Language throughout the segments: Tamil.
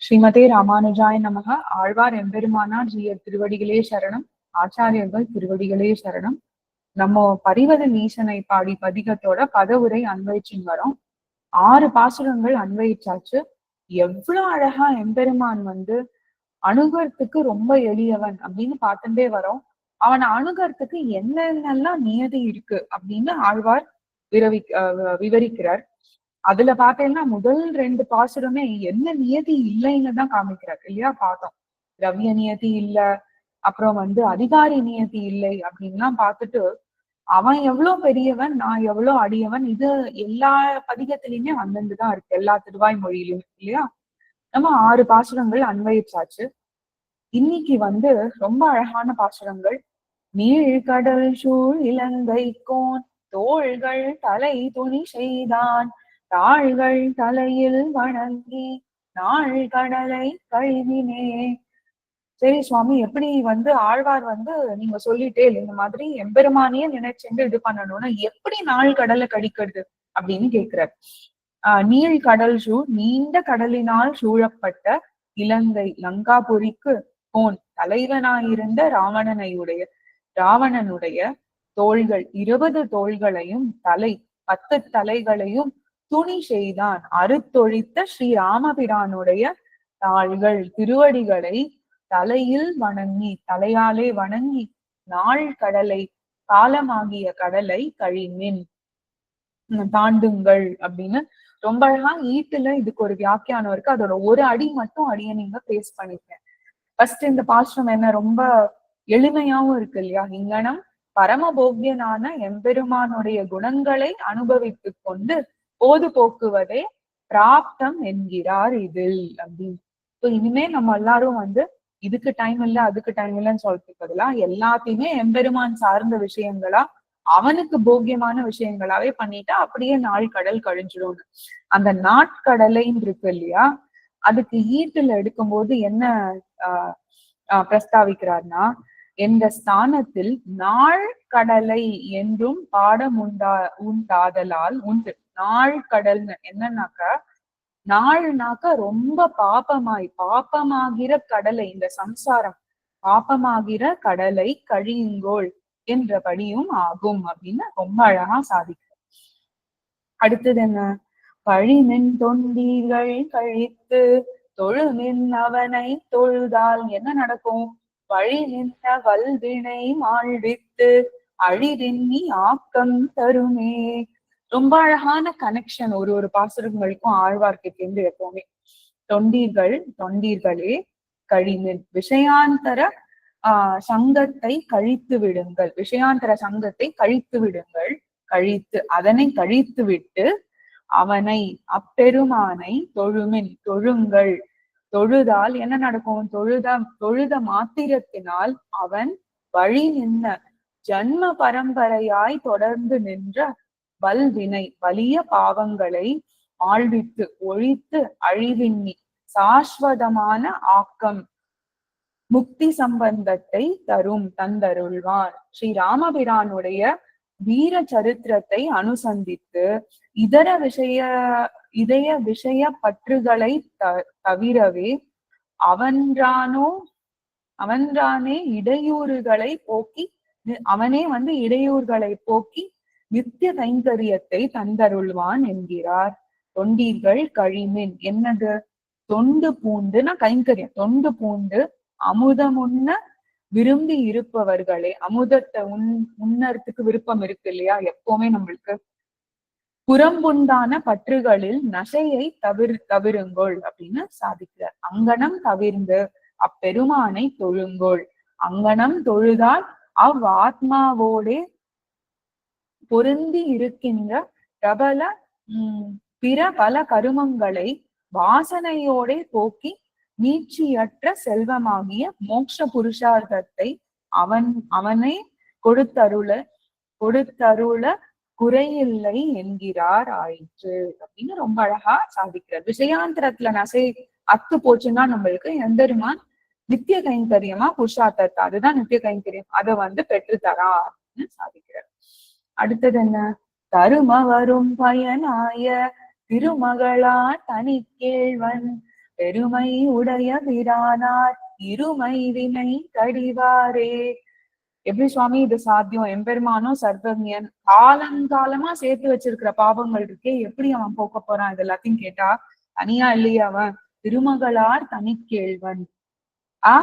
ஸ்ரீமதே ராமானுஜாய நமக. ஆழ்வார் எம்பெருமானார் ஜீயர் திருவடிகளே சரணம். ஆச்சாரியர்கள் திருவடிகளே சரணம். நம்ம பரிவத நீசனை பாடி பதிகத்தோட பதவுரை அன்வயிச்சுன்னு வரோம். ஆறு பாசுரங்கள் அன்வயிச்சாச்சு. எவ்வளவு அழகா எம்பெருமான் வந்து அணுகிறதுக்கு ரொம்ப எளியவன் அப்படின்னு பார்த்துட்டே வரோம். அவனை அணுகிறதுக்கு என்னென்னலாம் நியதி இருக்கு அப்படின்னு ஆழ்வார் விரவி அஹ் விவரிக்கிறார். அதுல பாத்தீங்கன்னா முதல் ரெண்டு பாசுரமே என்ன நியதி இல்லைன்னு தான் காமிக்கிறார் இல்லையா பார்த்தோம் திரவிய நியதி இல்ல அப்புறம் வந்து அதிகாரி நியதி இல்லை அப்படின்லாம் பார்த்துட்டு அவன் எவ்வளவு பெரியவன் நான் எவ்வளவு அடியவன் இது எல்லா பதிகத்திலயுமே வந்துட்டுதான் இருக்கு எல்லா திருவாய் மொழியிலும் இல்லையா? நம்ம ஆறு பாசுரங்கள் அன்வயிச்சாச்சு இன்னைக்கு வந்து ரொம்ப அழகான பாசுரங்கள். நீழ்கடல் சூழ் இலங்கை கோன் தோள்கள் தலை துணி செய்தான் தாள்கள் தலையில் வணங்கி நாள் கடலை கழுவினே. சரி சுவாமி எப்படி வந்து ஆழ்வார் வந்து நீங்க சொல்லிட்டே இல்லை இந்த மாதிரி எம்பெருமானியே நினைச்சுட்டு இது பண்ணணும்னா எப்படி நாள் கடலை கடிக்கிறது அப்படின்னு கேக்குறாரு. ஆஹ் நீள் கடல் சூழ் நீண்ட கடலினால் சூழப்பட்ட இலங்கை லங்காபுரிக்கு போன். தலைவனாயிருந்த ராவணனையுடைய ராவணனுடைய தோள்கள் இருபது தோள்களையும் தலை பத்து தலைகளையும் துணி செய்தான். அறுத்தொழித்த ஸ்ரீ ராமபிரானுடைய தாள்கள் திருவடிகளை தலையில் வணங்கி தலையாலே வணங்கி நாள் கடலை காலமாகிய கடலை கழிமின் தாண்டுங்கள் அப்படின்னு ரொம்ப அழகா ஈட்டுல இதுக்கு ஒரு வியாக்கியானம் இருக்கு. அதோட ஒரு அடி மட்டும் அடியை நீங்க பேஸ் பண்ணிருக்கேன் ஃபர்ஸ்ட் இந்த பாஸ்டம் என்ன ரொம்ப எளிமையாவும் இருக்கு இல்லையா? இங்கனம் பரமபோக்கியனான எம்பெருமானுடைய குணங்களை அனுபவித்துக் கொண்டு போது போக்குவதே பிராப்தம் என்கிறார் இதில் அப்படின்னு. இனிமே நம்ம எல்லாரும் வந்து இதுக்கு டைம் இல்ல அதுக்கு டைம் இல்லைன்னு சொல்றதுக்கு பதிலாக எல்லாத்தையுமே எம்பெருமான் சார்ந்த விஷயங்களா அவனுக்கு போக்கியமான விஷயங்களாவே பண்ணிட்டா அப்படியே நாள் கடல் கழிஞ்சிடும் அந்த நாட்கடலைன்னு இருக்கு இல்லையா அதுக்கு ஈட்டுல எடுக்கும்போது என்ன ஆஹ் ஆஹ் பிரஸ்தாவிக்கிறார்னா என்ற ஸ்தானத்தில் நாள் கடலை என்றும் பாடம் உண்டா உண்டாதலால் உண்டு. நாள் கடல்னு. என்னன்னாக்கா நாள்னாக்கா ரொம்ப பாப்பமாய் பாப்பமாகிற கடலை இந்த சம்சாரம். பாப்பமாகிற கடலை கழியுங்கோள் என்றபடியும் ஆகும் அப்படின்னு ரொம்ப அழகா சாதிக்க அடுத்தது என்ன? பழிமின் தொண்டீர்கள் கழித்து தொழுமின் அவனை தொழுதால் என்ன நடக்கும்? வழி நின்ற வல்வினை மாழ்வித்து அழிரின்னி ஆக்கம் தருமே. ரொம்ப அழகான கனெக்ஷன் ஒரு ஒரு பாசுரங்களுக்கும் ஆழ்வார்க்கிட்டேருந்து எப்பவுமே. தொண்டீர்கள் தொண்டீர்களே கழிமின் விஷயாந்தர ஆஹ் சங்கத்தை கழித்து விடுங்கள். விஷயாந்தர சங்கத்தை கழித்து விடுங்கள். கழித்து அதனை கழித்து விட்டு அவனை அப்பெருமானை தொழுமின் தொழுங்கள். தொழுதால் என்ன நடக்கும்? தொழுத தொழுத மாத்திரத்தினால் அவன் வழி நின்ன ஜன்ம பரம்பரையாய் தொடர்ந்து நின்ற வல்வினை வலிய பாவங்களை ஆழ்வித்து ஒழித்து அழிவின்னி சாஸ்வதமான ஆக்கம் முக்தி சம்பந்தத்தை தரும் தந்தருள்வார். ஸ்ரீ ராமபிரானுடைய வீர சரித்திரத்தை அனுசந்தித்து இதர விஷய இதய விஷய பற்றுகளை த தவிரவே அவன்றானோ அவன்றானே இடையூறுகளை போக்கி அவனே வந்து இடையூறுகளை போக்கி நித்திய கைங்கரியத்தை தந்தருள்வான் என்கிறார். தொண்டீர்கள் கழிமின். என்னது? தொண்டு பூண்டுனா கைங்கரியம். தொண்டு பூண்டு அமுதமுன்ன விரும்பி இருப்பவர்களே அமுதத்தை உன் உண்ணறதுக்கு விருப்பம் இருக்கு இல்லையா? எப்பவுமே நம்மளுக்கு. புறம்புண்டான பற்றுகளில் நசையை தவிர தவிருங்கோள் அப்படின்னு சாதிக்கிறார். அங்கனம் தவிர்ந்து அப்பெருமானை தொழுங்கோள். அங்கனம் தொழுதால் அவ் ஆத்மாவோடே பொருந்தி இருக்கின்ற பிரபல உம் பிற பல கருமங்களை வாசனையோட போக்கி நீட்சியற்ற செல்வமாகிய மோட்ச புருஷார்த்தத்தை அவன் அவனை கொடுத்தருள கொடுத்தருள குறையில்லை என்கிறார் ஆயிற்று அப்படின்னு ரொம்ப அழகா சாதிக்கிறார். விஷயாந்திரத்துல நசை அத்து போச்சுன்னா நம்மளுக்கு எந்தருமான் நித்திய கைங்கரியமா புருஷார்த்தத்தை அதுதான் நித்திய கைங்கரியம் அதை வந்து பெற்றுத்தரா அப்படின்னு சாதிக்கிறார். அடுத்தது என்ன தரும வரும் பயனாய திருமகளா தனி கேழ்வன் பெருமை உடைய பிரானார் இருமை வினை கடிவாரே எப்படி சுவாமி இது சாத்தியம்? எம்பெருமானோ சர்வஜன் காலங்காலமா சேர்த்து வச்சிருக்கிற பாவங்கள் இருக்கே எப்படி அவன் போக்க போறான்? இது எல்லாத்தையும் கேட்டா தனியா இல்லையா அவன். திருமகளார் தனிக்கேழ்வன் அ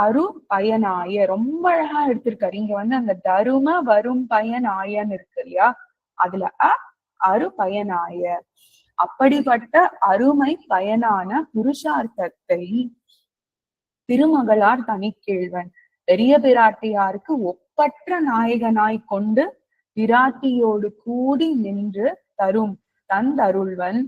அரு பயனாய ரொம்ப அழகா எடுத்திருக்காரு. இங்க வந்து அந்த தரும வரும் பயனாயன்னு இருக்கு இல்லையா? அதுல அ அரு பயனாய அப்படிப்பட்ட அருமை பயனான புருஷார்த்தத்தை திருமகளார் தனிக்கேழ்வன் பெரிய பிராட்டியாருக்கு ஒப்பற்ற நாயகனாய் கொண்டு பிராட்டியோடு கூடி நின்று தரும் தந்தருள்வன்.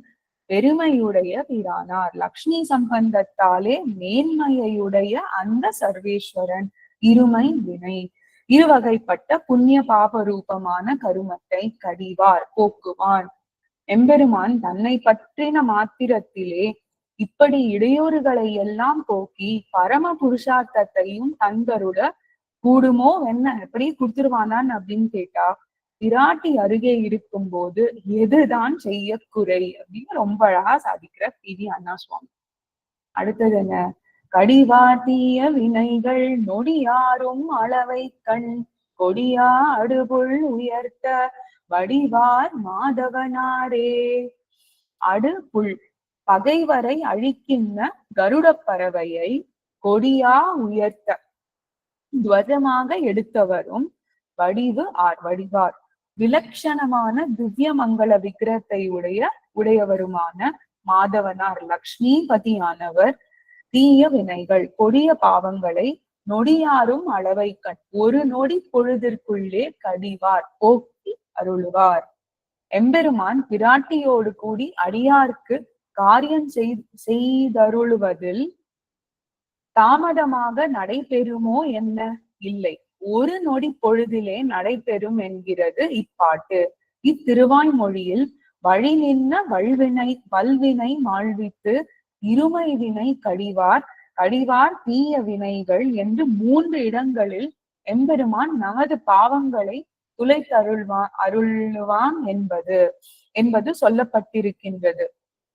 பெருமையுடைய பிரானார் லக்ஷ்மி சம்பந்தத்தாலே மேன்மையுடைய அந்த சர்வேஸ்வரன் இருமை வினை. இருவகைப்பட்ட புண்ணிய பாப ரூபமான கருமத்தை கடிவார் போக்குவான். எம்பெருமான் தன்னை பற்றின மாத்திரத்திலே இப்படி இடையூறுகளை எல்லாம் போக்கி பரம புருஷார்த்தத்தையும் தந்தருட கூடுமோ என்ன? எப்படி கொடுத்துருவானான் அப்படின்னு கேட்டா விராட்டி அருகே இருக்கும் போது எதுதான் செய்ய குறை அப்படின்னு ரொம்ப அழகா சாதிக்கிற பி வி அண்ணா சுவாமி அடுத்தது என்ன? கடிவாத்திய வினைகள் நொடியாரும் அளவை கண் கொடியா அடுபுள் உயர்த்த வடிவார் மாதவனாரே அடு புல் பகைவரை அழிக்கின்ற கருட பறவையை கொடியா உயர்த்த. துவஜமாக எடுத்தவரும் வடிவு ஆர் வடிவார். விலட்சணமான திவ்ய மங்கள விக்கிரத்தை உடைய உடையவருமான மாதவனார் லக்ஷ்மிபதியானவர் தீய வினைகள் கொடிய பாவங்களை நொடியாரும் அளவை கண் ஒரு நொடி பொழுதிற்குள்ளே கடிவார் போக்கி அருளுவார். எம்பெருமான் பிராட்டியோடு கூடி அடியார்க்கு காரியம் செய்தருளுவதில் தாமதமாக நடைபெறுமோ என்ன? இல்லை. ஒரு நொடி பொழுதிலே நடைபெறும் என்கிறது இப்பாட்டு. இத்திருவாய்மொழியில் வழி நின்ன வல்வினை வல்வினை மாழ்வித்து இருமை வினை கடிவார் கடிவார் தீய வினைகள் என்று மூன்று இடங்களில் எம்பெருமான் நமது பாவங்களை துளைத்தருள்வான் அருள்வான் என்பது என்பது சொல்லப்பட்டிருக்கின்றது.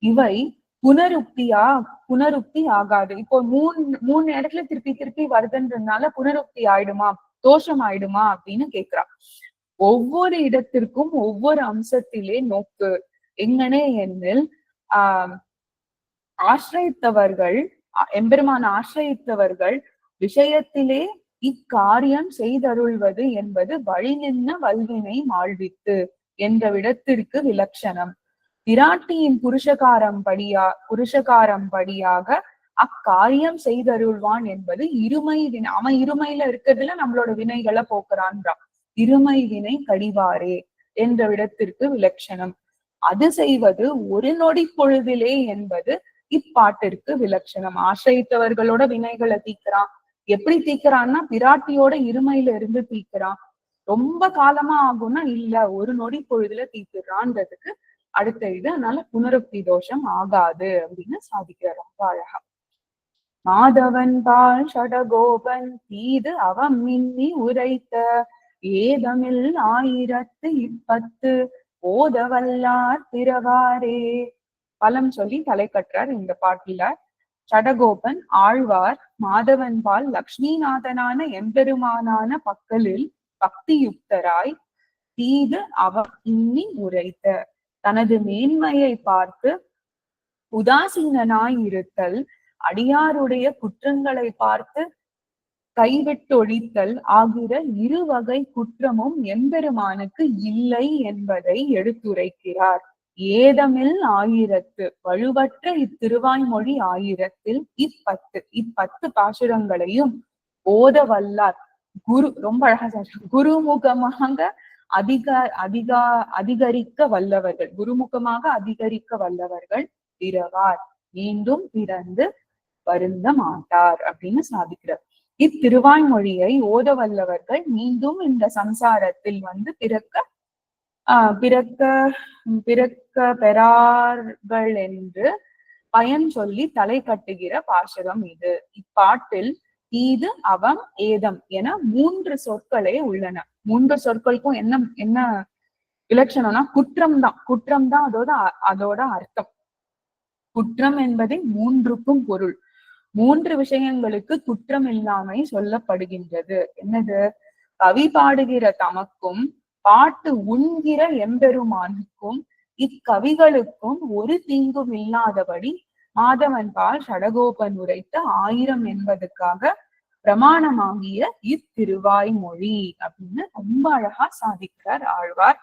இவை புனருக்தியா புனருக்தி ஆகாது. இப்போ மூணு மூணு இடத்துல திருப்பி திருப்பி வருதுன்றதுனால புனருக்தி ஆயிடுமா? தோஷம் ஆயிடுமா அப்படின்னு கேக்குறா. ஒவ்வொரு இடத்திற்கும் ஒவ்வொரு அம்சத்திலே நோக்கு. எங்கனே என்னில் ஆஹ் ஆசிரியத்தவர்கள் எம்பெருமான் ஆசிரியத்தவர்கள் விஷயத்திலே இக்காரியம் செய்தருள்வது என்பது வழி நின்ன வல்வினை மாழ்வித்து என்ற விடத்திற்கு விலட்சணம் பிராட்டியின் புருஷகாரம் படியா புருஷகாரம் படியாக அக்காரியம் செய்தருள்வான் என்பது இருமை வினை அவன் இருமையில இருக்கிறதுல நம்மளோட வினைகளை போக்குறான்றான் இருமை வினை கடிவாரே என்ற விடத்திற்கு விலட்சணம் அது செய்வது ஒரு நொடி பொழுதிலே என்பது இப்பாட்டிற்கு விலட்சணம் ஆசிரியத்தவர்களோட வினைகளை தீக்கிறான். எப்படி தீக்கிறான்னா பிராட்டியோட இருமையில இருந்து தீக்கிறான். ரொம்ப காலமா ஆகும்னா இல்ல ஒரு நொடி பொழுதுல தீத்துறான்றதுக்கு அடுத்த இது அதனால புனருக்தி தோஷம் ஆகாது அப்படின்னு சாதிக்கிறார் ரொம்ப அழகா மாதவன் பால் ஷடகோபன் தீது அவம் மின்னி உரைத்த. ஏதமில் ஆயிரத்து இப்பத்து ஓதவல்லார் பிறவாரே. பலம் சொல்லி தலை கற்றார் இந்த பாட்டில சடகோபன் ஆழ்வார் மாதவன் பால் லக்ஷ்மிநாதனான எம்பெருமானான பக்கலில் பக்தியுக்தராய் தீது அவ இன்னி உரைத்த. தனது மேன்மையை பார்த்து உதாசீனனாய் இருத்தல் அடியாருடைய குற்றங்களை பார்த்து கைவிட்டொழித்தல் ஆகிற இரு வகை குற்றமும் எம்பெருமானுக்கு இல்லை என்பதை எடுத்துரைக்கிறார். ஏதமில் ஆயிரத்து வலுவற்ற இத்திருவாய்மொழி ஆயிரத்தில் இப்பத்து இப்பத்து பாசுரங்களையும் ஓத வல்லார் குரு ரொம்ப அழகா குருமுகமாக அதிக அதிகா அதிகரிக்க வல்லவர்கள் குருமுகமாக அதிகரிக்க வல்லவர்கள் பிறவார். மீண்டும் பிறந்து வருந்த மாட்டார் அப்படின்னு சாதிக்கிறார். இத்திருவாய்மொழியை ஓத வல்லவர்கள் மீண்டும் இந்த சம்சாரத்தில் வந்து பிறக்க ஆஹ் பிறக்க பிறக்க பெறார்கள் என்று பயன் சொல்லி தலை கட்டுகிற பாசகம் இது. இப்பாட்டில் தீது அவம் ஏதம் என மூன்று சொற்களே உள்ளன. மூன்று சொற்களுக்கும் என்ன என்ன இலட்சணம்னா குற்றம் தான். குற்றம் தான் அதோட அதோட அர்த்தம். குற்றம் என்பதை மூன்றுக்கும் பொருள். மூன்று விஷயங்களுக்கு குற்றம் இல்லாமை சொல்லப்படுகின்றது. என்னது? கவி பாடுகிற தமக்கும் பாட்டு உண்கிற எம்பெருமானுக்கும் இக்கவிகளுக்கும் ஒரு தீங்கும் இல்லாதபடி மாதவன் பால் சடகோபன் உரைத்த ஆயிரம் என்பதுக்காக பிரமாணமாகிய இத்திருவாய் மொழி அப்படின்னு ரொம்ப அழகா சாதிக்கிறார் ஆழ்வார்.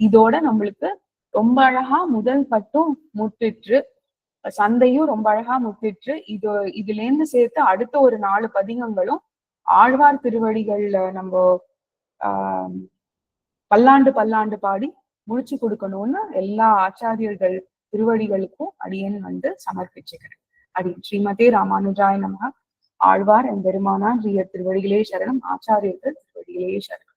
இதோட நம்மளுக்கு ரொம்ப அழகா முதல் பட்டும் முற்றிற்று. சந்தையும் ரொம்ப அழகா முத்திற்று இது இதுல இருந்து சேர்த்து அடுத்த ஒரு நாலு பதிகங்களும் ஆழ்வார் திருவடிகள்ல நம்ம ஆஹ் பல்லாண்டு பல்லாண்டு பாடி முடிச்சு கொடுக்கணும்னு எல்லா ஆச்சாரியர்கள் திருவடிகளுக்கும் அடியன் வந்து சமர்ப்பிச்சுக்கிறேன். அடி ஸ்ரீமதே ராமானுஜாய நமக ஆழ்வார் என் பெருமானா ஜீயர் திருவடிகளே சரணம். ஆச்சாரியர்கள் திருவடிகளே சரணம்.